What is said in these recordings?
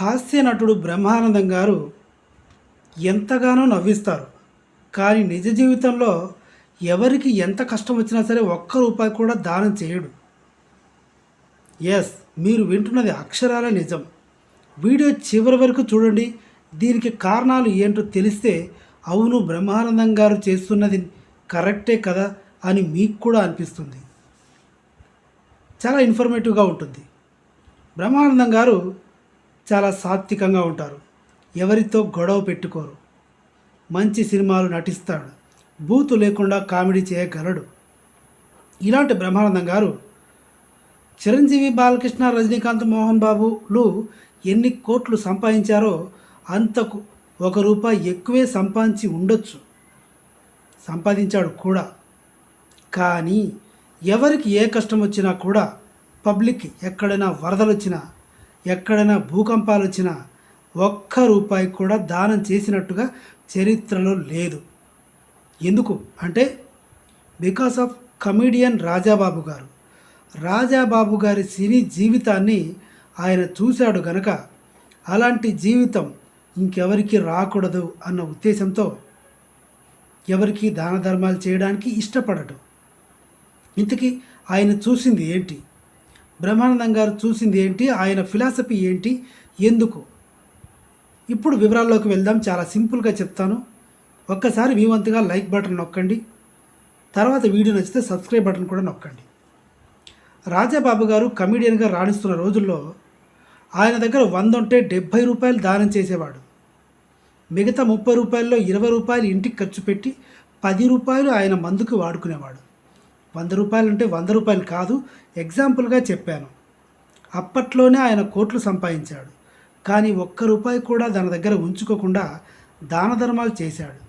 హాస్య నటుడు బ్రహ్మానందం గారు ఎంతగానో నవ్విస్తారు. కానీ నిజ జీవితంలో ఎవరికి ఎంత కష్టం వచ్చినా సరే ఒక్క రూపాయి కూడా దానం చేయడు. ఎస్ మీరు వింటున్నది అక్షరాల నిజం. వీడియో చివరి వరకు చూడండి. దీనికి కారణాలు ఏంటో తెలిస్తే అవును బ్రహ్మానందం గారు చేస్తున్నది కరెక్టే కదా అని మీకు కూడా అనిపిస్తుంది. చాలా ఇన్ఫర్మేటివ్గా ఉంటుంది. బ్రహ్మానందం గారు చాలా సాత్వికంగా ఉంటారు. ఎవరితో గొడవ పెట్టుకోరు. మంచి సినిమాలు నటిస్తాడు. బూతు లేకుండా కామెడీ చేయగలడు. ఇలాంటి బ్రహ్మానందం గారు చిరంజీవి బాలకృష్ణ రజనీకాంత్ మోహన్ బాబులు ఎన్ని కోట్లు సంపాదించారో అంతకు ఒక రూపాయి ఎక్కువే సంపాదించి ఉండొచ్చు. సంపాదించాడు కూడా. కానీ ఎవరికి ఏ కష్టం వచ్చినా కూడా పబ్లిక్ ఎక్కడైనా వరదలు వచ్చినా ఎక్కడైనా భూకంపాలు వచ్చినా ఒక్క రూపాయి కూడా దానం చేసినట్టుగా చరిత్రలో లేదు. ఎందుకు? అంటే బికాస్ ఆఫ్ కమీడియన్ రాజాబాబు గారు. రాజాబాబు గారి సినీ జీవితాన్ని ఆయన చూశాడు గనక అలాంటి జీవితం ఇంకెవరికి రాకూడదు అన్న ఉద్దేశంతో ఎవరికి దాన ధర్మాలు చేయడానికి ఇష్టపడటం ఇంతకీ ఆయన చూసింది ఏంటి? బ్రహ్మానందం గారు చూసింది ఏంటి? ఆయన ఫిలాసఫీ ఏంటి? ఎందుకు? ఇప్పుడు వివరాల్లోకి వెళ్దాం. చాలా సింపుల్గా చెప్తాను. ఒక్కసారి మీ వంతుగా లైక్ బటన్ నొక్కండి. తర్వాత వీడియో నచ్చితే సబ్స్క్రైబ్ బటన్ కూడా నొక్కండి. రాజాబాబు గారు కమీడియన్గా రాణిస్తున్న రోజుల్లో ఆయన దగ్గర వంద ఉంటే డెబ్భై రూపాయలు దానం చేసేవాడు. మిగతా ముప్పై రూపాయల్లో ఇరవై రూపాయలు ఇంటికి ఖర్చు పెట్టి పది రూపాయలు ఆయన మందుకు వాడుకునేవాడు. వంద రూపాయలు అంటే వంద రూపాయలు కాదు ఎగ్జాంపుల్గా చెప్పాను. అప్పట్లోనే ఆయన కోట్లు సంపాదించాడు. కానీ ఒక్క రూపాయి కూడా తన దగ్గర ఉంచుకోకుండా దాన ధర్మాలు చేశాడు.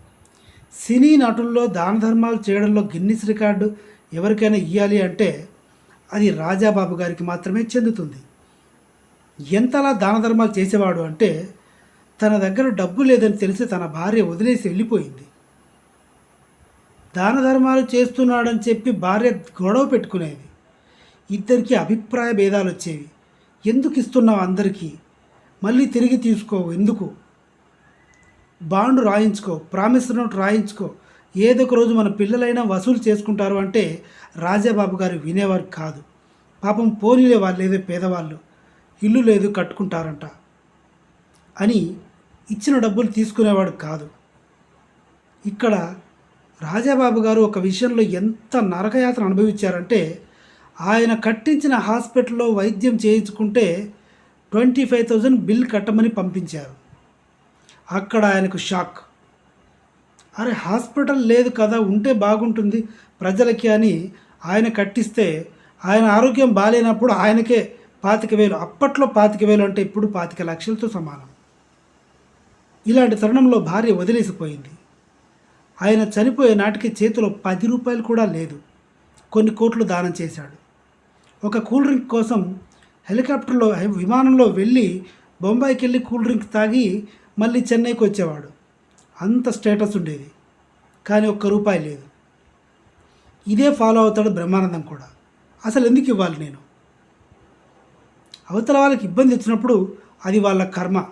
సినీ నటుల్లో దాన ధర్మాలు చేయడంలో గిన్నిస్ రికార్డు ఎవరికైనా ఇవ్వాలి అంటే అది రాజాబాబు గారికి మాత్రమే చెందుతుంది. ఎంతలా దాన ధర్మాలు చేసేవాడు అంటే తన దగ్గర డబ్బు లేదని తెలిసి తన భార్య వదిలేసి వెళ్ళిపోయింది. దాన ధర్మాలు చేస్తున్నాడని చెప్పి భార్య గొడవ పెట్టుకునేది. ఇద్దరికి అభిప్రాయ భేదాలు వచ్చేవి. ఎందుకు ఇస్తున్నావు అందరికీ? మళ్ళీ తిరిగి తీసుకో ఎందుకు? బాండ్ రాయించుకో. ప్రామిస్ నోట్ రాయించుకో. ఏదో ఒక రోజు మన పిల్లలైనా వసూలు చేసుకుంటారు అంటే రాజాబాబు గారు వినేవారు కాదు. పాపం పోనీలే వాళ్ళు ఏదో పేదవాళ్ళు. ఇల్లు లేదు కట్టుకుంటారంట అని ఇచ్చిన డబ్బులు తీసుకునేవాడు కాదు. ఇక్కడ రాజాబాబు గారు ఒక విషయంలో ఎంత నరకయాత్ర అనుభవించారంటే ఆయన కట్టించిన హాస్పిటల్లో వైద్యం చేయించుకుంటే ట్వంటీ ఫైవ్ థౌజండ్ బిల్ కట్టమని పంపించారు. అక్కడ ఆయనకు షాక్. అరే హాస్పిటల్ లేదు కదా ఉంటే బాగుంటుంది ప్రజలకి అని ఆయన కట్టిస్తే ఆయన ఆరోగ్యం బాగాలేనప్పుడు ఆయనకే పాతిక వేలు అప్పట్లో పాతిక వేలు అంటే ఇప్పుడు పాతిక లక్షలతో సమానం. ఇలాంటి తరుణంలో భార్య వదిలేసిపోయింది. ఆయన చనిపోయే నాటికి చేతిలో పది రూపాయలు కూడా లేదు. కొన్ని కోట్లు దానం చేశాడు. ఒక కూల్ డ్రింక్ కోసం హెలికాప్టర్లో విమానంలో వెళ్ళి బొంబాయికి వెళ్ళి కూల్ డ్రింక్ తాగి మళ్ళీ చెన్నైకి వచ్చేవాడు. అంత స్టేటస్ ఉండేది. కానీ ఒక్క రూపాయి లేదు. ఇదే ఫాలో అవుతాడు బ్రహ్మానందం కూడా. అసలు ఎందుకు ఇవ్వాలి నేను? అవతల వాళ్ళకి ఇబ్బంది వచ్చినప్పుడు అది వాళ్ళ కర్మ.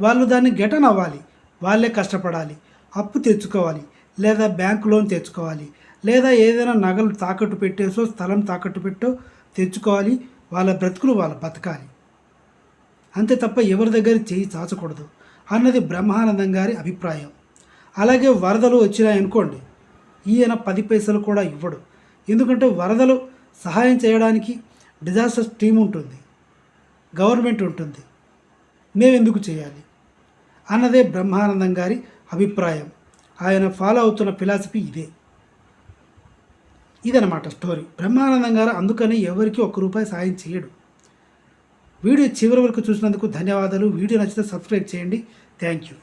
వాళ్ళు దాన్ని గెటన్ అవ్వాలి. వాళ్ళే కష్టపడాలి. అప్పు తెచ్చుకోవాలి లేదా బ్యాంక్ లోన్ తెచ్చుకోవాలి లేదా ఏదైనా నగలు తాకట్టు పెట్టేసో స్థలం తాకట్టు పెట్టో తెచ్చుకోవాలి. వాళ్ళ బ్రతుకులు వాళ్ళ బతకాలి. అంతే తప్ప ఎవరి దగ్గర చేయి చాచకూడదు అన్నది బ్రహ్మానందం గారి అభిప్రాయం. అలాగే వరదలు వచ్చినాయనుకోండి ఈయన పది పైసలు కూడా ఇవ్వడు. ఎందుకంటే వరదలు సహాయం చేయడానికి డిజాస్టర్ టీం ఉంటుంది గవర్నమెంట్ ఉంటుంది. మేమెందుకు చేయాలి? అన్నదే బ్రహ్మానందం గారి అభిప్రాయం. ఆయన ఫాలో అవుతున్న ఫిలాసఫీ ఇదే. ఇదనమాట స్టోరీ బ్రహ్మానందం గారు అందుకని ఎవరికి ఒక్క రూపాయి సాయం చేయడు. వీడియో చివరి వరకు చూసినందుకు ధన్యవాదాలు. వీడియో నచ్చితే సబ్స్క్రైబ్ చేయండి. Thank you